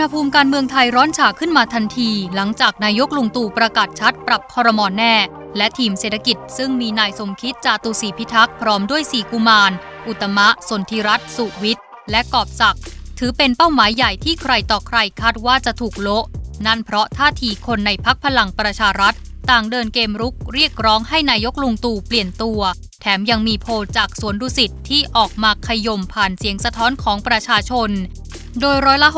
ณภูมิการเมืองไทยร้อนฉากขึ้นมาทันที หลังจากนายกลุงตู่ประกาศชัดปรับคอรมอแน่ และทีมเศรษฐกิจ ซึ่งมีนายสมคิดจาตุศรีพิทักษ์พร้อมด้วยสีกุมาร อุตมะ สนธิรัตน์สุวิทย์ และกอบศักดิ์ถือเป็นเป้าหมายใหญ่ที่ใครต่อใครคาดว่าจะถูกโละนั่นเพราะท่าทีคนในพักพลังประชารัฐ ต่างเดินเกมรุกเรียกร้องให้นายกลุงตู่เปลี่ยนตัว แถมยังมีโพลจากสวนดุสิตที่ออกมาขยมผ่านเสียงสะท้อนของประชาชน โดยร้อยละ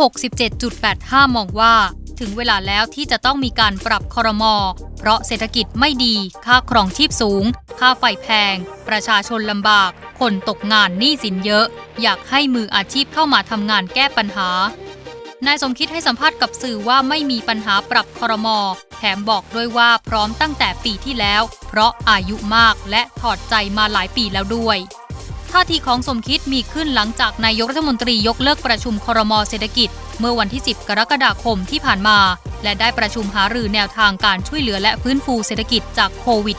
67.85 มองว่า ถึงเวลาแล้วที่จะต้องมีการปรับคอรมอ เพราะเศรษฐกิจไม่ดี ค่าครองชีพสูง ค่าไฟแพง ประชาชนลำบาก คนตกงานหนี้สินเยอะ อยากให้มืออาชีพเข้ามาทำงานแก้ปัญหานายสมคิดให้สัมภาษณ์กับสื่อว่าไม่มีปัญหาปรับคอรมอ แถมบอกด้วยว่าพร้อมตั้งแต่ปีที่แล้ว เพราะอายุมากและถอดใจมาหลายปีแล้วด้วย ท่าทีของสมคิดมีขึ้นหลังจากนายกรัฐมนตรียกเลิกประชุมครมเศรษฐกิจ เมื่อวันที่ 10 กรกฎาคมที่ผ่านมา และได้ประชุมหารือแนวทางการช่วยเหลือและฟื้นฟูเศรษฐกิจจากโควิด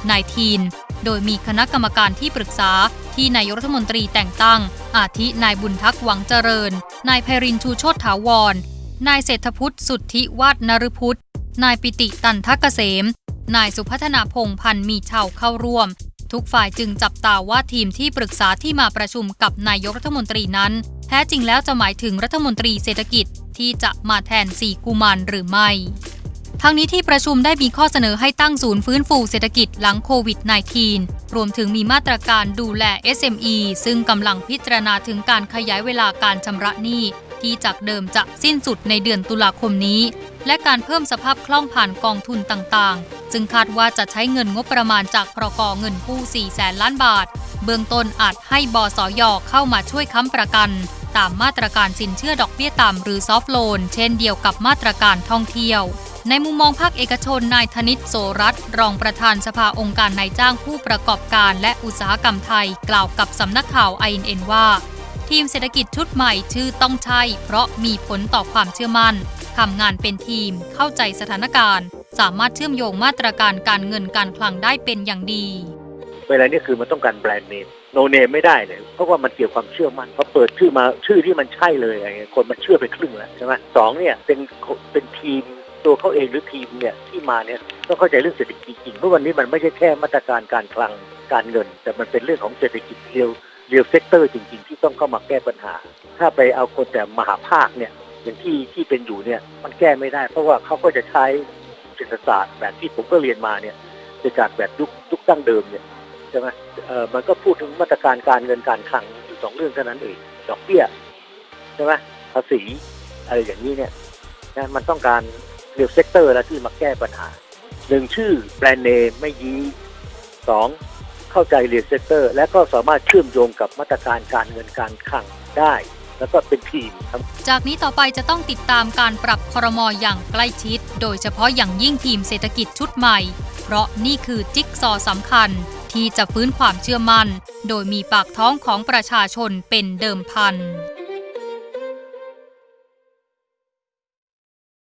-19 โดยมีคณะกรรมการที่ปรึกษาที่นายกรัฐมนตรีแต่งตั้ง อาทินายบุญทักษ์หวังเจริญ นายไพรินทร์ชูโชตถาวร นายเศรษฐพุทธสุทธิวาดนฤพุทธนายปิติตันทกเกษม นายสุพัฒนาพงพันธ์มีเช่าเข้าร่วม ทุกฝ่ายจึงจับตาว่าทีมที่ปรึกษาที่มาประชุมกับนายกรัฐมนตรีนั้น แท้จริงแล้วจะหมายถึงรัฐมนตรีเศรษฐกิจที่จะมาแทนสี่กุมารหรือไม่ทั้งนี้ที่ประชุมได้มีข้อเสนอให้ตั้งศูนย์ฟื้นฟูเศรษฐกิจหลังโควิด -19 รวมถึงมีมาตรการดูแล SME ซึ่งกำลังพิจารณาถึงการขยายเวลาการชำระหนี้ที่จากเดิมจะสิ้นสุดในเดือนตุลาคมนี้ และการเพิ่มสภาพคล่องผ่านกองทุนต่างๆ ซึ่งคาดว่าจะใช้เงินงบประมาณจากพรกเงินกู้ 4 แสนล้านบาท เบื้องต้นอาจให้บสยเข้ามาช่วยค้ำประกัน ตามมาตรการสินเชื่อดอกเบี้ยต่ำหรือซอฟโลน เช่นเดียวกับมาตรการท่องเที่ยว ในมุมมองภาคเอกชนนายธนิตโสรัตรองประธานสภาองค์การนายจ้างผู้ประกอบการและอุตสาหกรรมไทย กล่าวกับสำนักข่าว INN ว่าทีมเศรษฐกิจชุดใหม่ชื่อต้องใช่ เพราะมีผลต่อความเชื่อมั่น ทำงานเป็นทีม เข้าใจสถานการณ์ สามารถเชื่อมโยงมาตรการการเงินการคลังได้เป็นอย่างดี เวลานี้คือมันต้องการแบรนด์เนมโนเนมไม่ได้เลยเพราะว่ามันเกี่ยวความเชื่อมั่นพอเปิดชื่อมาชื่อที่มันใช่เลยอะไรเงี้ยคนมันเชื่อไปครึ่งแล้วใช่ไหมสองเนี่ยเป็นเป็นทีมตัวเขาเองหรือทีมเนี่ยที่มาเนี่ยต้องเข้าใจเรื่องเศรษฐกิจจริงเพราะวันนี้มันไม่ใช่แค่มาตรการการคลังการเงิน แต่มันเป็นเรื่องของเศรษฐกิจเรียวเรียวเซกเตอร์จริง ๆ ที่ต้องเข้ามาแก้ปัญหา ถ้าไปเอาคนแต่มหาภาคเนี่ยอย่างที่ที่เป็นอยู่เนี่ยมันแก้ไม่ได้ เพราะว่าเขาก็จะใช้ ศรษฐศาสตร์แบบที่ผมก็เรียนมาเนี่ยจะจากแบบยุคยุคตั้งเดิมเนี่ยใช่ไหมเออมันก็พูดถึงมาตรการการเงินการคลังอยู่สองเรื่องเท่านั้นเองดอกเบี้ยใช่ไหมภาษีอะไรอย่างนี้เนี่ยนะมันต้องการเรียลเซกเตอร์แล้วที่มาแก้ปัญหาหนึ่งชื่อแบรนด์เนมไม่ยีสองเข้าใจเรียลเซกเตอร์ และก็สามารถเชื่อมโยงกับมาตรการการเงินการคลังได้ แล้วก็เป็นทีมครับ จากนี้ต่อไปจะต้องติดตามการปรับครมออย่างใกล้ชิด โดยเฉพาะอย่างยิ่งทีมเศรษฐกิจชุดใหม่ เพราะนี่คือจิ๊กซอสำคัญที่จะฟื้นความเชื่อมั่น โดยมีปากท้องของประชาชนเป็นเดิมพัน